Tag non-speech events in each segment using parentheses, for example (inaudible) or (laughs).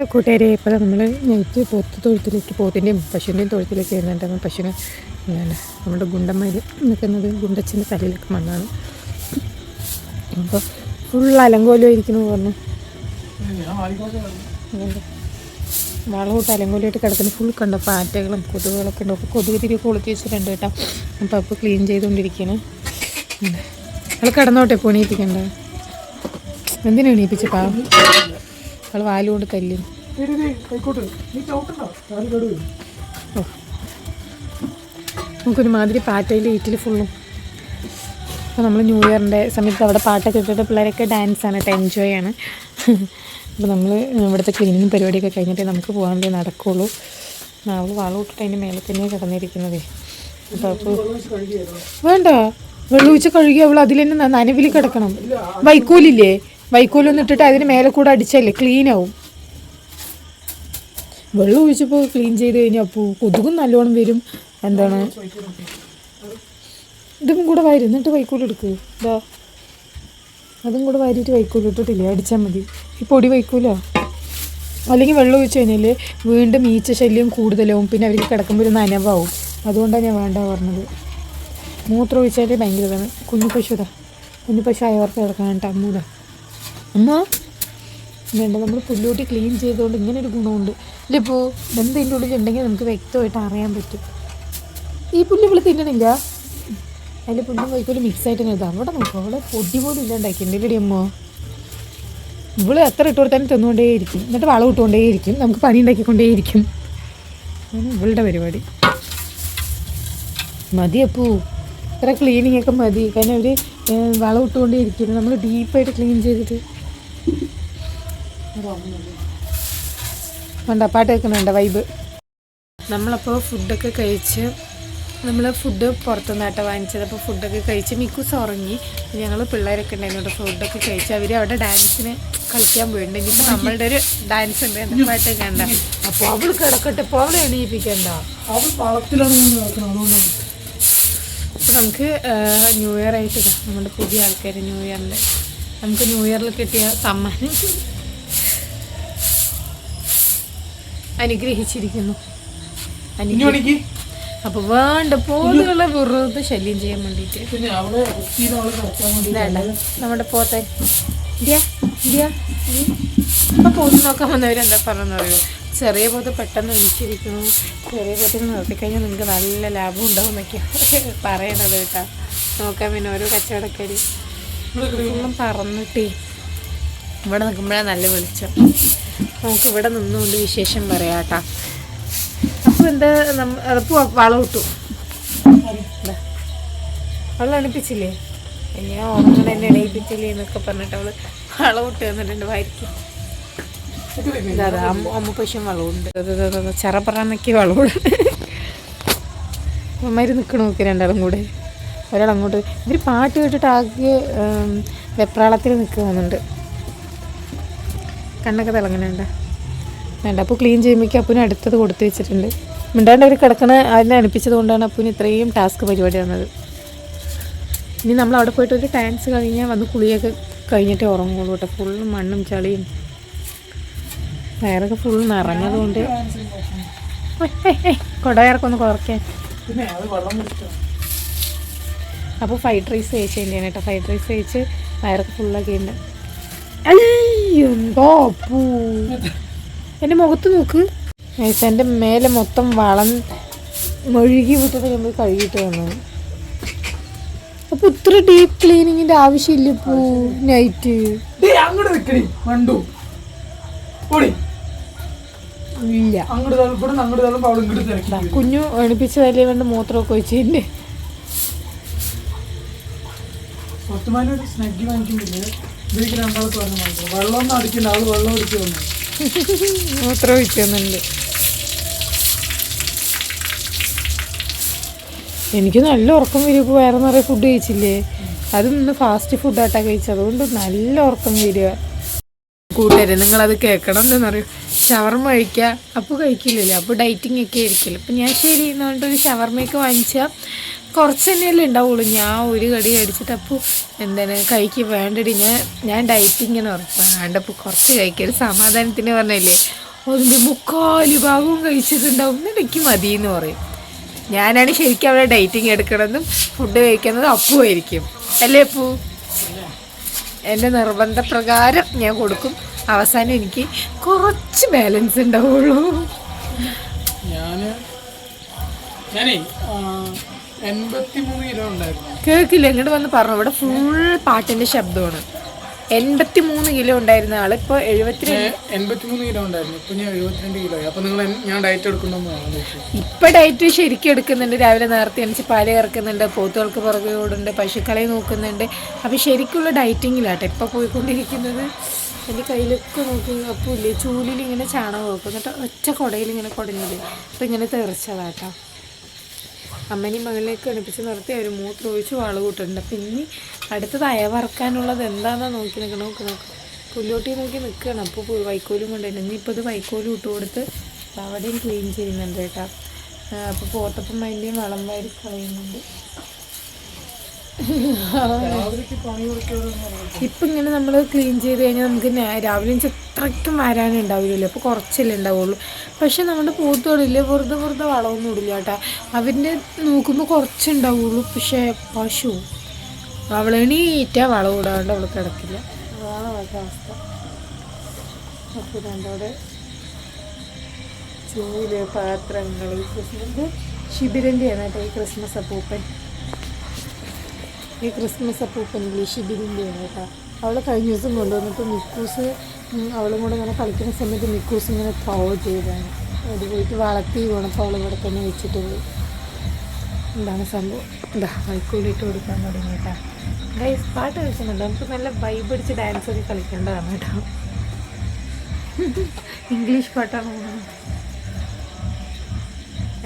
കൂട്ടുകാരെ ഇപ്പോൾ നമ്മൾ നൈറ്റ് പോത്ത് തൊഴുത്തിലേക്ക് പോത്തിന്റെയും പശുവിന്റെയും തൊഴുത്തിലേക്ക് ചെയ്യുന്നുണ്ട് അപ്പോൾ പശുവിന് എന്താണ് നമ്മുടെ ഗുണ്ടന്മാർ നിൽക്കുന്നത് ഗുണ്ടച്ചന്റെ തലയിലേക്ക് മണ്ണാണ്. അപ്പോൾ ഫുൾ അലങ്കോലം ഇരിക്കുന്നു പറഞ്ഞു. അതുകൊണ്ട് വളമിട്ട് അലങ്കോലിയായിട്ട് കിടക്കുന്ന. ഫുൾ കണ്ട പാറ്റകളും കൊതുകുകളൊക്കെ ഉണ്ട്. അപ്പോൾ കൊതുക് തിരി കൊളുത്തി വെച്ചിട്ടുണ്ട് കേട്ടോ. അപ്പോൾ അപ്പോൾ ക്ലീൻ ചെയ്തുകൊണ്ടിരിക്കുകയാണ് നിങ്ങൾ കിടന്നോട്ടെ പൊണിയിപ്പിക്കണ്ട എന്തിനാണ് എണീപ്പിച്ച് പാവം? അവൾ വാലുകൊണ്ട് കല്ലും. നമുക്കൊരു മാതിരി പാറ്റയിൽ വീട്ടിൽ ഫുള്ളും അപ്പോൾ നമ്മൾ ന്യൂ ഇയറിന്റെ സമയത്ത് അവിടെ പാട്ടൊക്കെ ഇട്ടിട്ട് പിള്ളേരൊക്കെ ഡാൻസാണ് കേട്ടോ എൻജോയ് ആണ്. അപ്പോൾ നമ്മൾ ഇവിടുത്തെ ക്ലീനിങ് പരിപാടിയൊക്കെ കഴിഞ്ഞിട്ട് നമുക്ക് പോകാൻ വേണ്ടി നടക്കുകയുള്ളൂ അവൾ വളം ഇട്ടിട്ട് അതിന്റെ മേലെ തന്നെ കിടന്നിരിക്കുന്നതേ. അപ്പോൾ അപ്പോൾ വേണ്ട. വെള്ളം ഒഴിച്ച് കഴുകി അവൾ അതിൽ തന്നെ നനവിൽ കിടക്കണം. വൈക്കോലില്ലേ? വൈക്കോലൊന്നും ഇട്ടിട്ട് അതിന് മേലെ കൂടെ അടിച്ചല്ലേ? ക്ലീനാവും വെള്ളം ഒഴിച്ചപ്പോൾ ക്ലീൻ ചെയ്ത് കഴിഞ്ഞാൽ അപ്പോൾ കൊതുകും നല്ലോണം വരും. എന്താണ്? ഇതും കൂടെ വാരി എന്നിട്ട് വൈക്കോൽ എടുക്ക്. ഇതാ. അതും കൂടെ വാരിയിട്ട് വൈക്കോലിട്ടിട്ടില്ലേ അടിച്ചാൽ മതി. ഈ പൊടി വൈക്കൂല? അല്ലെങ്കിൽ വെള്ളം ഒഴിച്ച് കഴിഞ്ഞാൽ വീണ്ടും ഈച്ച ശല്യം കൂടുതലാവും. പിന്നെ അവർക്ക് കിടക്കുമ്പോൾ ഒരു നനവാവും. അതുകൊണ്ടാണ് ഞാൻ വേണ്ട പറഞ്ഞത്. മൂത്രം ഒഴിച്ചാൽ ഭയങ്കര ഇതാണ്. കുഞ്ഞു പശുതാ. കുഞ്ഞു പശു അയവർക്ക് കിടക്കാൻ കേട്ടോ അമ്മ വേണ്ട നമ്മൾ പുല്ലൂട്ടി ക്ലീൻ ചെയ്തുകൊണ്ട് ഇങ്ങനെ ഒരു ഗുണമുണ്ട് ഇല്ലിപ്പോൾ എന്തെങ്കിലും ഉള്ളിൽ ഉണ്ടെങ്കിൽ നമുക്ക് വ്യക്തമായിട്ട് അറിയാൻ പറ്റും. ഈ പുല്ല് ഇവിടെ തിന്നണില്ല? അതിൽ പുല്ലും മിക്സ് ആയിട്ട് ഇത്. അവിടെ നോക്കും അവിടെ പൊടി പോലും ഇല്ലാണ്ടാക്കിന്റെ അമ്മ? ഇവൾ എത്ര ഇട്ട് കൊടുത്താലും തിന്നുകൊണ്ടേയിരിക്കും എന്നിട്ട് വളം ഇട്ടുകൊണ്ടേയിരിക്കും നമുക്ക് പണി ഉണ്ടാക്കിക്കൊണ്ടേയിരിക്കും ഇവളുടെ പരിപാടി. മതി അപ്പൂ. ഇത്ര ക്ലീനിങ് ഒക്കെ മതി. കാരണം അവർ വളം ഇട്ടുകൊണ്ടേയിരിക്കും നമ്മൾ ഡീപ്പായിട്ട് ക്ലീൻ ചെയ്തിട്ട് വേണ്ട പാട്ട് കേൾക്കുന്നുണ്ട് വൈബ് നമ്മളപ്പോൾ ഫുഡൊക്കെ കഴിച്ച് നമ്മൾ ഫുഡ് പുറത്തുനിന്ന് കേട്ടോ വാങ്ങിച്ചത് അപ്പോൾ ഫുഡൊക്കെ കഴിച്ച് മിക്കൂസ് ഉറങ്ങി ഞങ്ങൾ പിള്ളേരൊക്കെ ഉണ്ടായിരുന്നു. ഫുഡൊക്കെ കഴിച്ച് അവർ അവിടെ ഡാൻസിന് കളിക്കാൻ പോയിട്ടുണ്ട്. ഇനിയിപ്പോൾ നമ്മളുടെ ഒരു ഡാൻസ് ഉണ്ട്. എന്റെ പാട്ട് കണ്ട അപ്പോൾ അവൾ കിടക്കട്ടെ. ഇപ്പോൾ അവളെ എണീപ്പിക്കണ്ട. അവൾ അപ്പോൾ നമുക്ക് ന്യൂ ഇയർ ആയിട്ട് നമ്മുടെ പുതിയ ആൾക്കാർ ന്യൂ ഇയറിന്റെ നമുക്ക് ന്യൂ ഇയറിൽ കിട്ടിയ സമ്മാനം. അനുഗ്രഹിച്ചിരിക്കുന്നു. അപ്പൊ വേണ്ട പോലുള്ള വെറുതെ ശല്യം ചെയ്യാൻ വേണ്ടിട്ട് നമ്മുടെ പോത്തെ. പോത്ത് നോക്കാൻ വന്നവരെന്താ പറഞ്ഞു അറിയോ ചെറിയ പോത്ത് പെട്ടെന്ന് നിൽക്കിരിക്കുന്നു ചെറിയ പോത്തിന് നിർത്തിക്കഴിഞ്ഞാൽ നിങ്ങൾക്ക് നല്ല ലാഭം ഉണ്ടാവും എന്നൊക്കെയാണ് പറയണത് കേട്ടാ. നോക്കാൻ പിന്നെ ഓരോ കച്ചവടക്കാരി. ഫുള്ളും പറന്നിട്ടേ. ഇവിടെ നിൽക്കുമ്പോഴാണ് നല്ല വെളിച്ചം. നമുക്ക് ഇവിടെ നിന്നുകൊണ്ട് വിശേഷം പറയാം കേട്ടാ അപ്പോൾ എന്താ നമ്മ അപ്പോൾ വളം ഇട്ടു ഇതാ. അണിപ്പിച്ചില്ലേ എങ്ങനെയാ ഉറങ്ങണ എന്നെ എണീപ്പിച്ചില്ലേ എന്നൊക്കെ പറഞ്ഞിട്ട് അവൾ വളമിട്ട് തന്നിട്ടുണ്ട് വായിക്കും അമ്മ പശു വളവുണ്ട്. ചെറപ്പറന്നൊക്കെ വളമുണ്ട് അമ്മമാര് നിൽക്കണ നോക്കി രണ്ടാളും കൂടെ. ഒരാളങ്ങോട്ട് ഇവർ പാട്ട് കേട്ടിട്ട് ആകെ വെപ്രാളത്തിൽ നിൽക്കുന്നുണ്ട് കണ്ണൊക്കെ തിളങ്ങണുണ്ട് വേണ്ട അപ്പോൾ ക്ലീൻ ചെയ്യുമ്പോഴേക്കും അപ്പൂന് അടുത്തത് കൊടുത്തു വെച്ചിട്ടുണ്ട്. മിണ്ടാണ്ട് അവർ കിടക്കണ അതിനെ അനുപ്പിച്ചത് കൊണ്ടാണ് അപ്പൂന് ഇത്രയും ടാസ്ക് പരിപാടി വന്നത്. ഇനി നമ്മൾ അവിടെ പോയിട്ട് ഒരു ടാൻസ് കഴിഞ്ഞാൽ വന്ന് കുളിയൊക്കെ കഴിഞ്ഞിട്ട് ഉറങ്ങുള്ളൂ കേട്ടോ. ഫുൾ മണ്ണും ചളിയും. വയറൊക്കെ ഫുൾ നിറഞ്ഞതുകൊണ്ട്. കൊടയർക്കൊന്ന് കുറയ്ക്കാൻ അപ്പോൾ ഫ്രൈഡ് റൈസ് കഴിച്ചതിന്റെ കേട്ടോ. ഫ്രൈഡ് റൈസ് കഴിച്ച് വയറൊക്കെ ഫുള്ളൊക്കെ ഉണ്ട് എന്തോ അപ്പൂ എന്റെ മുഖത്ത് നോക്ക്. നൈസ് എന്റെ മേലെ മൊത്തം വളം മെഴുകി വിട്ടിട്ട് നമ്മൾ കഴുകിയിട്ട് വന്നത് അപ്പൊ ഇത്ര ഡീപ്പ് ക്ലീനിങ്ങിന്റെ ആവശ്യമില്ല പൂ നൈറ്റ് അങ്ങോട്ട് നിൽക്കടി വണ്ടു ഓടി. ഇല്ല. കുഞ്ഞു എണിപ്പിച്ച എണിപ്പിച്ചതല്ലേ വേണ്ട മൂത്രമൊക്കെ ഒഴിച്ചതിന്റെ സ്വത്തുമാനൊരു സ്നഗ്ഗി വാങ്ങിക്കുന്നില്ലേ? ഇതിലേക്ക് വെള്ളം വെള്ളം ഒഴിച്ചു എനിക്ക് നല്ല ഉറക്കം വരും. ഇപ്പോൾ വേറെ നിറയെ ഫുഡ് കഴിച്ചില്ലേ? അതും ഇന്ന് ഫാസ്റ്റ് ഫുഡാട്ടാ കഴിച്ചത്. അതുകൊണ്ട് നല്ല ഉറക്കം വരിക. കൂട്ടുകാരെ നിങ്ങളത് കേൾക്കണം എന്താണെന്നറിയോ ഷവർമ കഴിക്കുക അപ്പോൾ കഴിക്കില്ലല്ലോ. അപ്പോൾ ഡയറ്റിംഗ് ഒക്കെ ആയിരിക്കില്ല. അപ്പം ഞാൻ ശരി എന്ന് പറഞ്ഞിട്ട് ഒരു ഷവർമ്മയൊക്കെ വാങ്ങിച്ചാൽ കുറച്ച് തന്നെയല്ലേ ഉണ്ടാവുള്ളൂ. ഞാൻ ഒരു കടി അടിച്ചിട്ട് അപ്പോൾ എന്താണ് കഴിക്ക് വേണ്ടടി. ഞാൻ ഞാൻ ഡയറ്റിങ് എന്ന് പറഞ്ഞു വേണ്ടപ്പോൾ കുറച്ച് കഴിക്കരുത് സമാധാനത്തിന് പറഞ്ഞല്ലേ? അതിന്റെ മുക്കാൽ ഭാഗവും കഴിച്ചിട്ടുണ്ടാവും. എനിക്ക് മതി എന്ന് പറയും. ഞാനാണ് ശരിക്കും അവിടെ ഡയറ്റിങ് എടുക്കണമെന്നും ഫുഡ് കഴിക്കുന്നതും അപ്പുമായിരിക്കും അല്ലേ അപ്പു? എന്റെ നിർബന്ധപ്രകാരം ഞാൻ കൊടുക്കും. അവസാനം എനിക്ക് കുറച്ച് ബാലൻസ് ഉണ്ടാവുള്ളൂ. ഞാൻ ഞാനേ കേൾക്കില്ല ഇങ്ങോട്ട് വന്ന് പറഞ്ഞു. ഇവിടെ ഫുൾ പാട്ടിന്റെ ശബ്ദമാണ്. എൺപത്തി മൂന്ന് കിലോ ഉണ്ടായിരുന്ന ആൾ ഇപ്പൊ ഇപ്പൊ അപ്പൊ ഡയറ്റ് ശരിക്കും എടുക്കുന്നുണ്ട്. രാവിലെ നേരത്തെ എണിച്ച് പാൽ കറക്കുന്നുണ്ട് പോത്തുകൾക്ക് പുറകെ ഓടുന്നുണ്ട് പശുക്കളെ നോക്കുന്നുണ്ട്. അപ്പൊ ശരിക്കുള്ള ഡയറ്റിങ്ങിലാട്ടെ ഇപ്പൊ പോയിക്കൊണ്ടിരിക്കുന്നത്. എന്റെ കയ്യിലൊക്കെ നോക്കി അപ്പോൾ ഇല്ലേ ചൂലിൽ ഇങ്ങനെ ചാണകം വെക്കും. എന്നിട്ട് ഒറ്റ കുടയിൽ ഇങ്ങനെ കുടഞ്ഞില്ലേ. അപ്പം ഇങ്ങനെ തെറിച്ചതാട്ടോ. അമ്മനി മകളിലേക്ക് അടുപ്പിച്ച് നിർത്തി അവർ മൂത്രം ഒഴിച്ച് വാൾ കൂട്ടുന്നുണ്ട് അപ്പം ഇനി അടുത്തത് അയ വറക്കാനുള്ളത് എന്താണെന്നാ നോക്കി നിൽക്കണം നോക്കി നോക്കണം പുല്ലോട്ടി നോക്കി നിൽക്കണം അപ്പോൾ വൈക്കോലും കൊണ്ടുവരണം ഇനിയിപ്പോൾ ഇത് വൈക്കോലും ഇട്ട് കൊടുത്ത് അവിടെയും ക്ലീൻ ചെയ്യുന്നുണ്ട് കേട്ടോ. അപ്പോൾ പോത്തപ്പം അതിന്റെയും വളം വാരി കളയുന്നുണ്ട്. ഇപ്പം ഇങ്ങനെ നമ്മൾ ക്ലീൻ ചെയ്ത് കഴിഞ്ഞാൽ നമുക്ക് രാവിലെ അത്രയ്ക്കും വരാനുണ്ടാവില്ലല്ലോ അപ്പോൾ കുറച്ചല്ലേ ഉണ്ടാവുള്ളൂ. പക്ഷെ നമ്മുടെ പോത്തുകളില്ലേ വെറുതെ വെറുതെ വളമൊന്നും ഇടില്ല കേട്ടോ. അവന്റെ നോക്കുമ്പോൾ കുറച്ചുണ്ടാവുള്ളൂ പക്ഷേ പശു അവളെണീറ്റ വളം ഇടാണ്ട് അവൾ കിടക്കില്ല. അതാണ് അവളുടെ അവസ്ഥ അപ്പോൾ രണ്ടോടെ ചൂൽ പാത്രങ്ങൾ ക്രിസ്മസ് ശിബിരന്റെയാണ് കേട്ടോ ഈ ക്രിസ്മസ് അപ്പൂപ്പൻ. ഈ ക്രിസ്മസ് അപ്പൂപ്പനില്ലേ ഷിബിരിന്റെയാണ് കേട്ടോ. അവൾ കഴിഞ്ഞ ദിവസം കൊണ്ടുവന്നിട്ട് മിക്കൂസ് അവളും കൂടെ ഇങ്ങനെ കളിക്കുന്ന സമയത്ത് മിക്കൂസ് ഇങ്ങനെ ത്രോ ചെയ്താണ്. അത് പോയിട്ട് വളർത്തി വീണപ്പോൾ അവൾ ഇവിടെ തന്നെ വെച്ചിട്ട് പോയി. എന്താണ് സംഭവം? എന്താ വൈക്കോലിട്ട് കൊടുക്കാൻ തുടങ്ങി കേട്ടോ. ഗൈസ് പാട്ട് കളിക്കുന്നുണ്ട്? നമുക്ക് നല്ല വൈബ് അടിച്ച് ഡാൻസ് ഒക്കെ കളിക്കേണ്ടതാണ് കേട്ടോ. (laughs) ഇംഗ്ലീഷ് പാട്ടാണ്.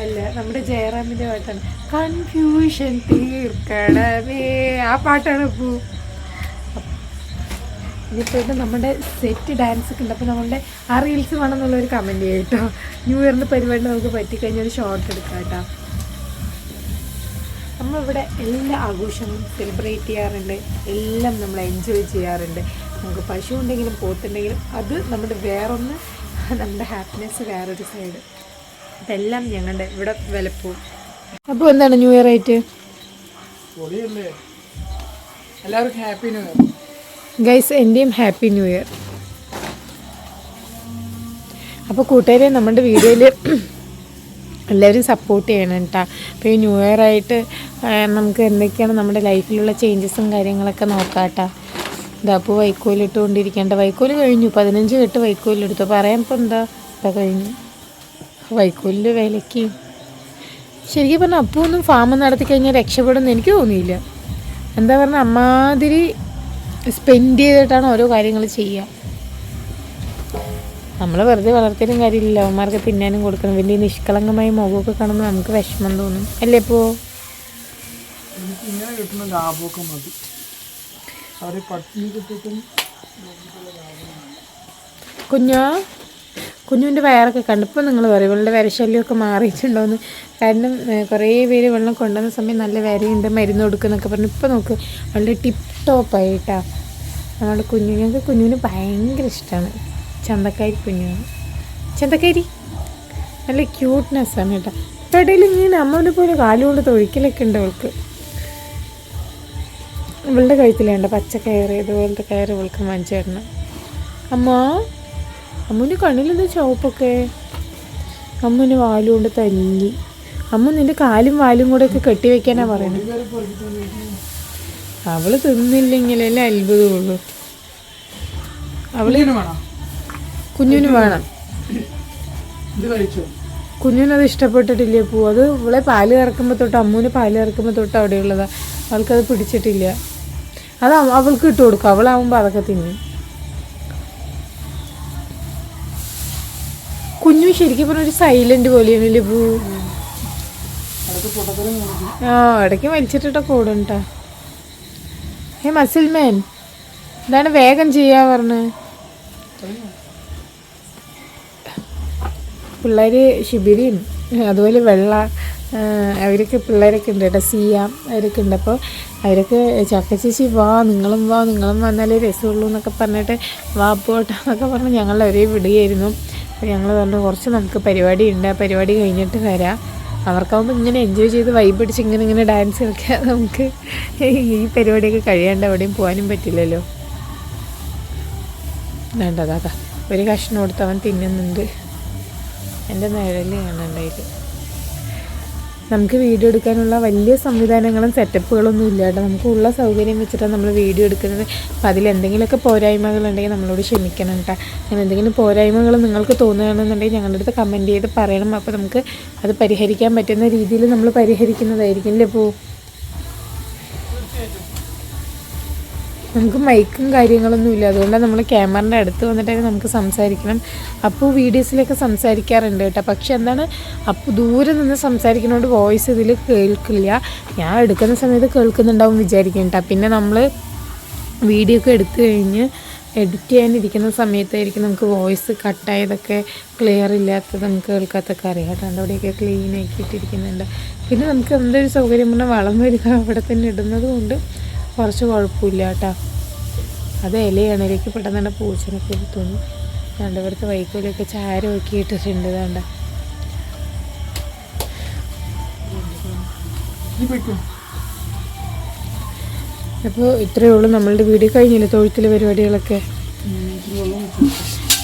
അല്ല നമ്മുടെ ജയറാമിന്റെ പാട്ടാണ്. കൺഫ്യൂഷൻ തീർക്കണമേ ആ പാട്ടാണ് പൂ. ഇനിയിപ്പോൾ നമ്മുടെ സെറ്റ് ഡാൻസ് ഒക്കെ ഉണ്ട്. അപ്പോൾ നമ്മുടെ ആ റീൽസ് വേണമെന്നുള്ളൊരു കമന്റ് ചെയ്യും കേട്ടോ ന്യൂ ഇയറിന്റെ പരിപാടി നമുക്ക് പറ്റിക്കഴിഞ്ഞാൽ ഒരു ഷോർട്ട് എടുക്കാം കേട്ടോ. നമ്മളിവിടെ എല്ലാ ആഘോഷങ്ങളും സെലിബ്രേറ്റ് ചെയ്യാറുണ്ട്. എല്ലാം നമ്മൾ എൻജോയ് ചെയ്യാറുണ്ട്. നമുക്ക് പശു ഉണ്ടെങ്കിലും പോത്തുണ്ടെങ്കിലും അത് നമ്മുടെ വേറൊന്ന് നമ്മുടെ ഹാപ്പിനെസ് വേറൊരു സൈഡ് ഇതെല്ലാം ഞങ്ങളുടെ ഇവിടെ വിലപ്പോവും അപ്പോൾ എന്താണ് ന്യൂ ഇയർ ആയിട്ട്? എല്ലാവർക്കും ഹാപ്പി ന്യൂ ഇയർ ഗൈസ് എന്റെയും ഹാപ്പി ന്യൂ ഇയർ അപ്പോൾ കൂട്ടുകാരെ നമ്മുടെ വീഡിയോയിൽ എല്ലാവരും സപ്പോർട്ട് ചെയ്യണം കേട്ടോ. അപ്പോൾ ഈ ന്യൂ ഇയർ ആയിട്ട് നമുക്ക് എന്തൊക്കെയാണ് നമ്മുടെ ലൈഫിലുള്ള ചേഞ്ചസും കാര്യങ്ങളൊക്കെ നോക്കാം കേട്ടോ. ഇതാ അപ്പോൾ വൈക്കോലിട്ടുകൊണ്ടിരിക്കേണ്ട. വൈക്കോൽ കഴിഞ്ഞു. പതിനഞ്ച് കെട്ട് വൈക്കോലെടുത്തു. പറയാൻ ഇപ്പോൾ എന്താ? ഇപ്പം കഴിഞ്ഞു. വൈക്കോലിന്റെ വിലയ്ക്ക് ശരിക്കും പറഞ്ഞാൽ അപ്പോൾ ഒന്നും ഫാം നടത്തി കഴിഞ്ഞാൽ രക്ഷപ്പെടുമെന്ന് എനിക്ക് തോന്നിയില്ല. എന്താ പറഞ്ഞാൽ അമ്മാതിരി സ്പെൻഡ് ചെയ്തിട്ടാണ് ഓരോ കാര്യങ്ങൾ ചെയ്യുക. നമ്മൾ വെറുതെ വളർത്തിയാലും കാര്യമില്ല. അവന്മാർക്ക് തിന്നാനും കൊടുക്കണം. വലിയ നിഷ്കളങ്കമായ മുഖമൊക്കെ കാണുമ്പോൾ നമുക്ക് വിഷമം തോന്നും. അല്ലേ ഇപ്പോൾ കുഞ്ഞോ? കുഞ്ഞുവിന്റെ വയറൊക്കെ കണ്ടപ്പോൾ നിങ്ങൾ പറയും ഇവളുടെ വിരശല്യമൊക്കെ മാറിയിട്ടുണ്ടോയെന്ന് കാരണം കുറേ പേര് വെള്ളം കൊണ്ടുവന്ന സമയം നല്ല വരയുണ്ട് മരുന്ന് കൊടുക്കുന്നൊക്കെ പറഞ്ഞു. ഇപ്പോൾ നോക്ക് അവളുടെ ടിപ്പ് ടോപ്പായിട്ടാ നമ്മുടെ കുഞ്ഞു ഞങ്ങൾക്ക് കുഞ്ഞുവിന് ഭയങ്കര ഇഷ്ടമാണ് ചന്തക്കാരി കുഞ്ഞുവാണ് ചന്തക്കാരി? നല്ല ക്യൂട്ട്നെസ്സാണ് കേട്ടോ. ഇപ്പോൾ ഇടയിൽ ഇങ്ങനെ അമ്മനെ പോലെ കാലുകൊണ്ട് തൊഴിക്കലൊക്കെ ഉണ്ട് അവൾക്ക്. ഇവളുടെ കഴുത്തിലേണ്ട പച്ച കയറ് ഇതുപോലത്തെ കയറ് ഇവൾക്ക് തരണം. അമ്മ അമ്മുവിന്റെ കണ്ണിലെന്താ ചുവപ്പൊക്കെ? അമ്മുവിന് വാലും കൊണ്ട് തല്ലി അമ്മ നിന്റെ കാലും വാലും കൂടെ ഒക്കെ കെട്ടി വെക്കാനാ പറയുന്നത്. അവൾ തിന്നില്ലെങ്കിലല്ലേ അത്ഭുതമുള്ളൂ. അവൾ കുഞ്ഞിന് വേണം? കുഞ്ഞിനത് ഇഷ്ടപ്പെട്ടിട്ടില്ലേ പൂ? അത് ഇവളെ പാൽ കറക്കുമ്പോൾ തൊട്ട് അമ്മൂന് പാൽ കറക്കുമ്പോൾ തൊട്ട് അവിടെയുള്ളതാ. അവൾക്കത് പിടിച്ചിട്ടില്ല. അത് അവൾക്ക് ഇട്ട് കൊടുക്കും. അവളാവുമ്പോൾ അതൊക്കെ തിന്നും. കുഞ്ഞു ശരിക്കും പറഞ്ഞ ഒരു സൈലന്റ് പോലെയാണ് ലബു. ആ ഇടയ്ക്ക് വലിച്ചിട്ടിട്ടൊക്കെ ഓടുണ്ടാ ഏ മസിൽമേൻ എന്താണ് വേഗം ചെയ്യാ പറഞ്ഞ്. പിള്ളേർ ശിബിരിയും അതുപോലെ വെള്ള അവരൊക്കെ പിള്ളേരൊക്കെ ഉണ്ട് കേട്ടോ സിയാം അവരൊക്കെ ഉണ്ട്. അപ്പോൾ അവരൊക്കെ ചക്ക ചേച്ചി വാ നിങ്ങളും വാ നിങ്ങളും വന്നാലേ രസമുള്ളൂ എന്നൊക്കെ പറഞ്ഞിട്ട് വാ പോട്ടെന്നൊക്കെ പറഞ്ഞ് ഞങ്ങൾ ഒരേ വിടുകയായിരുന്നു. അപ്പോൾ ഞങ്ങൾ പറഞ്ഞു കുറച്ച് നമുക്ക് പരിപാടി ഉണ്ട് ആ പരിപാടി കഴിഞ്ഞിട്ട് വരാം. അവർക്കാവുമ്പോൾ ഇങ്ങനെ എൻജോയ് ചെയ്ത് വൈബ് അടിച്ച് ഇങ്ങനെ ഇങ്ങനെ ഡാൻസ് കളിക്കാതെ നമുക്ക് ഈ പരിപാടിയൊക്കെ കഴിയാണ്ട് എവിടെയും പോകാനും പറ്റില്ലല്ലോ. വേണ്ടതാ ഒരു കഷ്ണം കൊടുത്ത് അവൻ തിന്നുന്നുണ്ട്. എന്റെ നിഴൽ കാണുന്നുണ്ടായിട്ട് നമുക്ക് വീഡിയോ എടുക്കാനുള്ള വലിയ സംവിധാനങ്ങളും സെറ്റപ്പുകളൊന്നും ഇല്ല കേട്ടോ. നമുക്കുള്ള സൗകര്യം വെച്ചിട്ടാണ് നമ്മൾ വീഡിയോ എടുക്കുന്നത്. അപ്പോൾ അതിലെന്തെങ്കിലുമൊക്കെ പോരായ്മകളുണ്ടെങ്കിൽ നമ്മളോട് ക്ഷമിക്കണം കേട്ടോ. അങ്ങനെ എന്തെങ്കിലും പോരായ്മകൾ നിങ്ങൾക്ക് തോന്നുകയാണെന്നുണ്ടെങ്കിൽ ഞങ്ങളുടെ അടുത്ത് കമന്റ് ചെയ്ത് പറയണം. അപ്പോൾ നമുക്ക് അത് പരിഹരിക്കാൻ പറ്റുന്ന രീതിയിൽ നമ്മൾ പരിഹരിക്കുന്നതായിരിക്കും. അല്ലേ ഇപ്പോൾ നമുക്ക് മൈക്കും കാര്യങ്ങളൊന്നും ഇല്ല. അതുകൊണ്ട് നമ്മൾ ക്യാമറന്റെ അടുത്ത് വന്നിട്ടൊക്കെ നമുക്ക് സംസാരിക്കണം. അപ്പോൾ വീഡിയോസിലൊക്കെ സംസാരിക്കാറുണ്ട് കേട്ടോ. പക്ഷെ എന്താണ് അപ്പോൾ ദൂരെ നിന്ന് സംസാരിക്കുന്നതുകൊണ്ട് വോയിസ് ഇതിൽ കേൾക്കില്ല. ഞാൻ എടുക്കുന്ന സമയത്ത് കേൾക്കുന്നുണ്ടാവും വിചാരിക്കും കേട്ടോ. പിന്നെ നമ്മൾ വീഡിയോ ഒക്കെ എടുത്തു കഴിഞ്ഞ് എഡിറ്റ് ചെയ്യാനിരിക്കുന്ന സമയത്തായിരിക്കും നമുക്ക് വോയിസ് കട്ടായതൊക്കെ ക്ലിയർ ഇല്ലാത്തത് നമുക്ക് കേൾക്കാത്തൊക്കെ അറിയാം. കേട്ടോ അവിടെയൊക്കെ ക്ലീൻ ആക്കിയിട്ടിരിക്കുന്നുണ്ട് പിന്നെ നമുക്ക് എന്തൊരു സൗകര്യം പറഞ്ഞാൽ വളം വരിക അവിടെ തന്നെ ഇടുന്നത് കൊണ്ട് കുറച്ച് കുഴപ്പമില്ല കേട്ടോ അത് ഇലയാണ് ഇലയ്ക്ക് പെട്ടെന്ന് തന്നെ പൂച്ചനൊക്കെ തോന്നി. രണ്ട് ഇവിടുത്തെ വൈക്കോലൊക്കെ ചാരമൊക്കെ ഇട്ടിട്ടുണ്ട് വേണ്ട അപ്പോൾ ഇത്രയേ ഉള്ളൂ നമ്മളുടെ വീട് കഴിഞ്ഞില്ലേ തൊഴുത്തിലെ പരിപാടികളൊക്കെ?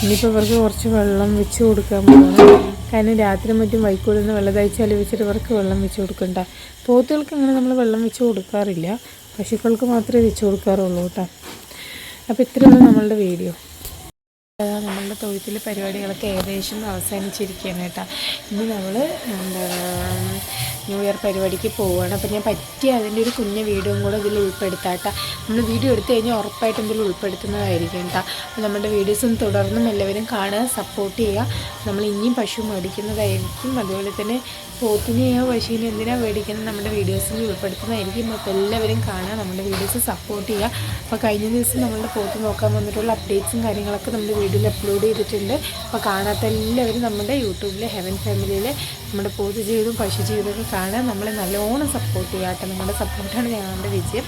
ഇനിയിപ്പോൾ ഇവർക്ക് കുറച്ച് വെള്ളം വെച്ച് കൊടുക്കാൻ പോകണം കാരണം രാത്രി മറ്റും വൈക്കോലിൽ നിന്ന് വെള്ളം തയ്ച്ചാൽ വെച്ചിട്ട് ഇവർക്ക് വെള്ളം വെച്ച് കൊടുക്കണ്ട. പോത്തുകൾക്ക് അങ്ങനെ നമ്മൾ വെള്ളം വെച്ച് കൊടുക്കാറില്ല. പശുക്കൾക്ക് മാത്രമേ വെച്ച് കൊടുക്കാറുള്ളൂ കേട്ടോ. അപ്പോൾ ഇത്രയാണ് നമ്മളുടെ വീഡിയോ. നമ്മളുടെ തൊഴുത്തിലെ പരിപാടികളൊക്കെ ഏകദേശം അവസാനിച്ചിരിക്കുകയാണ് കേട്ടോ. ഇനി നമ്മൾ എന്താ ന്യൂ ഇയർ പരിപാടിക്ക് പോവുകയാണ്. അപ്പോൾ ഞാൻ പറ്റിയ അതിന്റെ ഒരു കുഞ്ഞ വീഡിയോയും കൂടെ ഇതിൽ ഉൾപ്പെടുത്താം നമ്മൾ വീഡിയോ എടുത്തു കഴിഞ്ഞാൽ ഉറപ്പായിട്ടും ഇതിൽ ഉൾപ്പെടുത്തുന്നതായിരിക്കും കേട്ടോ. അപ്പോൾ നമ്മുടെ വീഡിയോസും തുടർന്നും എല്ലാവരും കാണുക സപ്പോർട്ട് ചെയ്യുക. നമ്മൾ ഇനിയും പശു മേടിക്കുന്നതായിരിക്കും. അതുപോലെ തന്നെ പോത്തിനെയോ പശുവിനെയോ എന്തിനാണ് മേടിക്കുന്നത്? നമ്മുടെ വീഡിയോസിൽ ഉൾപ്പെടുത്തുന്നതായിരിക്കും. അപ്പോൾ എല്ലാവരും കാണുക നമ്മുടെ വീഡിയോസ് സപ്പോർട്ട് ചെയ്യുക. അപ്പോൾ കഴിഞ്ഞ ദിവസം നമ്മളുടെ പോത്ത് നോക്കാൻ വന്നിട്ടുള്ള അപ്ഡേറ്റ്സും കാര്യങ്ങളൊക്കെ നമ്മുടെ വീഡിയോയിൽ അപ്ലോഡ് ചെയ്തിട്ടുണ്ട്. അപ്പോൾ കാണാത്ത എല്ലാവരും നമ്മുടെ യൂട്യൂബിലെ ഹെവൻ ഫാമിലിയിലെ നമ്മുടെ പോത്ത് ജീവിതവും പശു ജീവിതമൊക്കെ കാണാൻ നമ്മളെ നല്ലോണം സപ്പോർട്ട് ചെയ്യുക കേട്ടോ. നിങ്ങളുടെ സപ്പോർട്ടാണ് ഞങ്ങളുടെ വിജയം.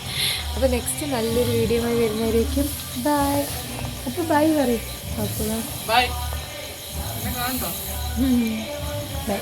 അപ്പോൾ നെക്സ്റ്റ് നല്ലൊരു വീഡിയോ ആയി വരുന്നവരേക്കും ബൈ അപ്പോൾ ബൈ പറയും. അപ്പോൾ ബൈ ബൈ